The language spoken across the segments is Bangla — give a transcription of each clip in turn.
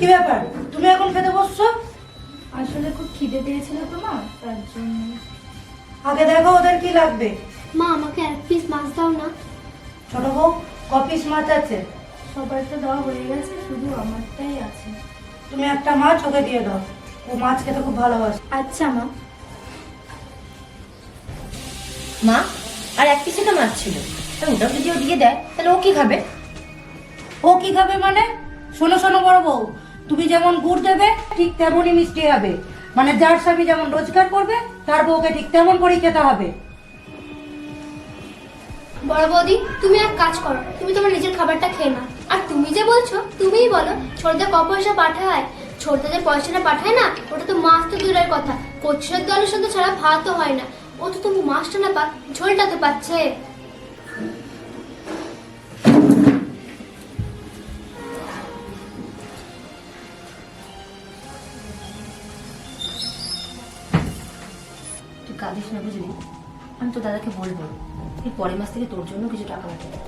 কি ব্যাপার? তুমি এখন খেতে বসছো? আসলে খুব খিদে পেয়েছিল তো মা তার জন্য। আগে দেখো ওদের কি লাগবে। মা আমাকে এক পিস মাছ দাও না। ছোট বউ কপিস মাছ আছে? সবার তো দেওয়া হয়ে গেছে শুধু আমারটাই আছে। তুমি একটা মাছ ওকে দিয়ে দাও। ও মাছ খেতে খুব ভালোবাসে। আচ্ছা মা। মা আর এক পিসে তো মাছ ছিল। তা ওটাও যদি ও দিয়ে দেয় তাহলে ও কি খাবে? ও কি খাবে মানে? শোনো শোনো বড় বউ। তুমি যেমন গুড় দেবে, ঠিক তেমনই মিষ্টি হবে। মানে যার স্বামী যেমন রোজগার করবে, তার বউকে ঠিক তেমন করেই খেতে হবে। বড় বৌদি, তুমি এক কাজ করো, তুমি তোমার নিজের খাবারটা খেয়ে না আর তুমি যে বলছো, তুমিই বলো, ছোটদা ক পয়সা পাঠায়? ছোটদা যে পয়সাটা পাঠায় না? ওটা তো মাছ তো দূরের কথা। কচুরের দলের সাথে ছাড়া ভাতও হয় না। ও তো তুমি মাছটা না পাক ঝোলটা তো পাচ্ছে। তুই কাঁদিস না বুঝলি? আমি তো দাদাকে বলব এই পরের মাস থেকে তোর জন্য কিছু টাকা পাঠাবে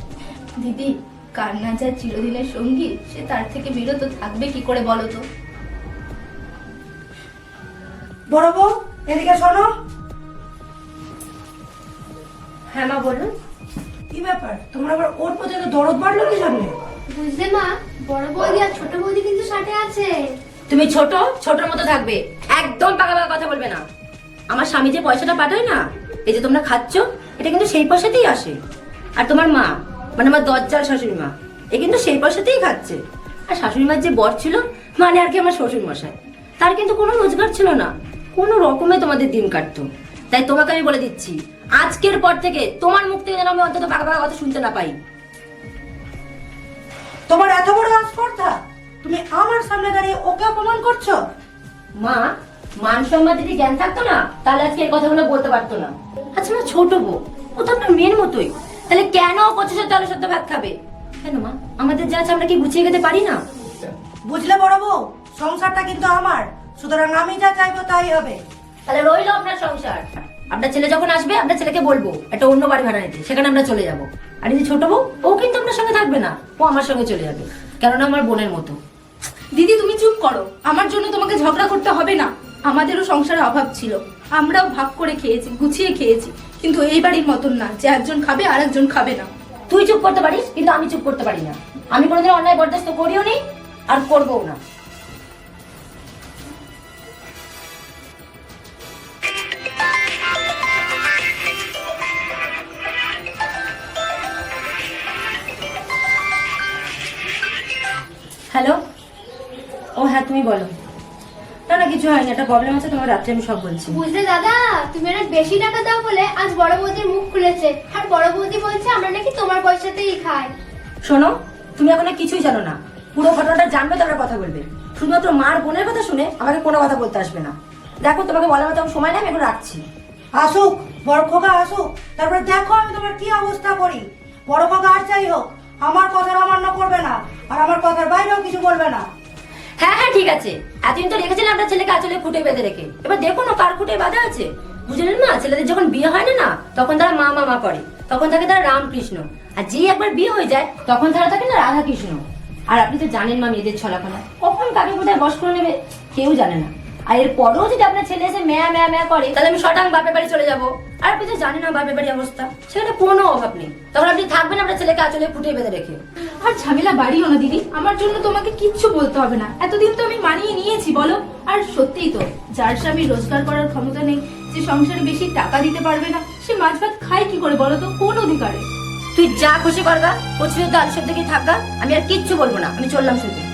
দিদি কান্না যা চিরদিনের সঙ্গী সে তার থেকে বিরত থাকবে কি করে বলো তো? বড় বউ এদিকে শোনো। হ্যাঁ মা বলুন। কি ব্যাপার? তোমার আবার ওর প্রতি এত দরদ বাড়লো কি জন্য বুঝলে মা বড় বৌদি আর ছোট বৌদি কিন্তু সাথে আছে। তুমি ছোট ছোটর মতো থাকবে। একদম পাকা পাকা কথা বলবে না। আমার স্বামী যে পয়সাটা পাঠায় না, এই যে তোমরা খাচ্ছ, এটা কিন্তু সেই পয়সাতেই আসে। আর তোমার মা মানে আমার দজ্জাল শাশুড়ি মা, এ কিন্তু সেই পয়সাতেই খাচ্ছে। আর শাশুড়ি মার যে বর ছিল মানে আর কি আমার শ্বশুর মশাই তার কিন্তু কোনো রোজগার ছিল না। কোনো রকমে তোমাদের দিন কাটতো। তাই তোমাকে আমি বলে দিচ্ছি, আজকের পর থেকে তোমার মুখ থেকে যেন আমি অন্তত পাকা পাকা কথা শুনতে না পাই। তোমার এত বড় আস্পর্ধা তুমি আমার সামনে দাঁড়িয়ে ওকে অপমান করছ? মা মান সম্মান যদি জ্ঞান থাকতো না তাহলে আজকে এই কথাগুলো বলতে পারতো না। আচ্ছা মা ছোট বউ ও তো আপনার মেয়ের মতোই। তাহলে কেন সত্য আলু সত্য ভাত খাবে? কেন মা? আমাদের যা আছে আমরা কি গুছিয়ে খেতে পারি না? বুঝলে বড় বউ সংসারটা কিন্তু আমার। সুতরাং আমি যা চাইব তাই হবে। তাহলে রইল আপনার সংসার। আপনার ছেলে যখন আসবে আপনার ছেলেকে বলব একটা অন্য বাড়ি ভাড়া নিতে। সেখানে আমরা চলে যাব। আর এই যে ছোট বউ ও কিন্তু আপনার সঙ্গে থাকবে না। ও আমার সঙ্গে চলে যাবে। কেননা আমার বোনের মতো। দিদি তুমি চুপ করো। আমার জন্য তোমাকে ঝগড়া করতে হবে না। আমাদেরও সংসারে অভাব ছিল। আমরাও ভাগ করে খেয়েছি গুছিয়ে খেয়েছি। কিন্তু এই বাড়ির মতন না যে একজন খাবে আর একজন খাবে না। তুই চুপ করতে পারিস কিন্তু আমি চুপ করতে পারি না। আমি কোনোদিন অন্যায় বরদাস্ত করিও নি আর করব না। হ্যালো? ও হ্যাঁ তুমি বলো। না না কিছু হয়নি একটা প্রবলেম আছে তোমার রাত্রে আমি সব বলছি। বুঝলে দাদা তুমি অনেক বেশি টাকা দাও বলে আজ বড় বৌদির মুখ খুলেছে। আর বড় বৌদি বলছে আমরা নাকি তোমার পয়সাতেই খাই। শোনো তুমি এখন কিছুই জানো না। পুরো ঘটনাটা জানবে তারপর কথা বলবে। শুধুমাত্র মার বোনের কথা শুনে আমাকে কোনো কথা বলতে আসবে না। দেখো তোমাকে বলার মতো আমার সময় নেই আমি এখন রাখছি। আসুক বড় খোকা আসুক তারপরে দেখো আমি তোমার কি অবস্থা করি। বড় খোকা আর যাই হোক আমার কথার অমান্য করবে না আর আমার কথার বাইরেও কিছু বলবে না। হ্যাঁ হ্যাঁ ঠিক আছে। এতদিন তো রেখেছিলাম আপনার ছেলেকে আচলে খুঁটে বেঁধে রেখে। এবার দেখো না, কার খুঁটে বাঁধা আছে। বুঝলেন মা, ছেলেদের যখন বিয়ে হয় না না, তখন তারা মা মামা করে। তখন থাকে তারা রামকৃষ্ণ। আর যেই একবার বিয়ে হয়ে যায়, তখন তারা থাকে না রাধা কৃষ্ণ আর আপনি তো জানেন মা, মেয়েদের ছলাখানা কখন কাকে কোথায় বস করে নেবে, কেউ জানে না। আর এর পরেও যদি আপনার ছেলে এসে মেয়া মেয়া মেয়া করে, তাহলে আমি শটাং বাপের বাড়ি চলে যাব। আর আপনি তো জানেন না বাপের বাড়ি অবস্থা। সেখানে কোনো অভাব নেই। তখন আপনি থাকবেন আপনার ছেলেকে আচলে খুঁটে বেঁধে রেখে। আর ঝামেলা বাড়িও না, দিদি। আমার জন্য তোমাকে কিচ্ছু বলতে হবে না। এতদিন তো আমি মানিয়ে নিয়েছি, বলো। আর সত্যিই তো, যার স্বামী রোজগার করার ক্ষমতা নেই, যে সংসারে বেশি টাকা দিতে পারবে না, সে মাছ ভাত খায় কি করে, বলো তো? কোন অধিকারে? তুই যা খুশি করবা প্রচুর দাল সব থাকগা, আমি আর কিচ্ছু বলব না, আমি চললাম শুধু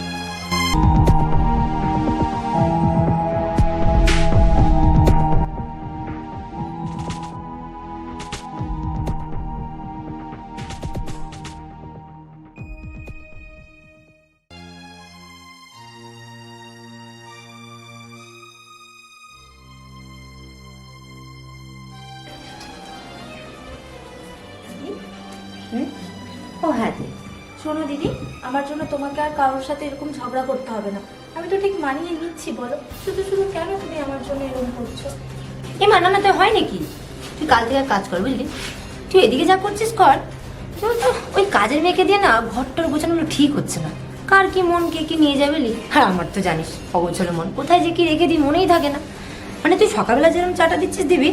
শোনো দিদি, আমার জন্য তোমাকে আর কারোর সাথে এরকম ঝগড়া করতে হবে না। আমি তো ঠিক মানিয়ে নিচ্ছি, বলো। শুধু শুধু কেন তুমি আমার জন্য এরকম করছ? এ মানানো তো হয় নাকি? তুই কাল থেকে কাজ কর, বুঝলি? তুই এদিকে যা করছিস কর। কিন্তু তো ওই কাজের মেয়েকে দিয়ে না ঘরটার গোছানো ঠিক হচ্ছে না। কার কি মন, কে কি নিয়ে যাবে লি আর আমার তো জানিস, অগোছলো মন। কোথায় যে কি রেখে দিই মনেই থাকে না। মানে তুই সকালবেলা যেরকম চাটা দিচ্ছিস দিবি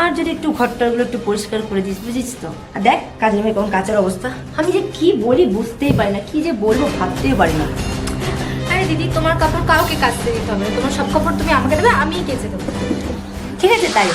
আর যদি একটু ঘরটাগুলো একটু পরিষ্কার করে দিস বুঝিস তো? আর দেখ কাজের মেয়ে কোন কাজের অবস্থা। আমি যে কি বলি বুঝতেই পারি না কি যে বলব ভাবতেই পারি না। আরে দিদি তোমার কাপড় কাউকে কাচতে দিতে হবে না। তোমার সব কাপড় তুমি আমাকে দেবে আমিই কেচে দেবো। ঠিক আছে তাই।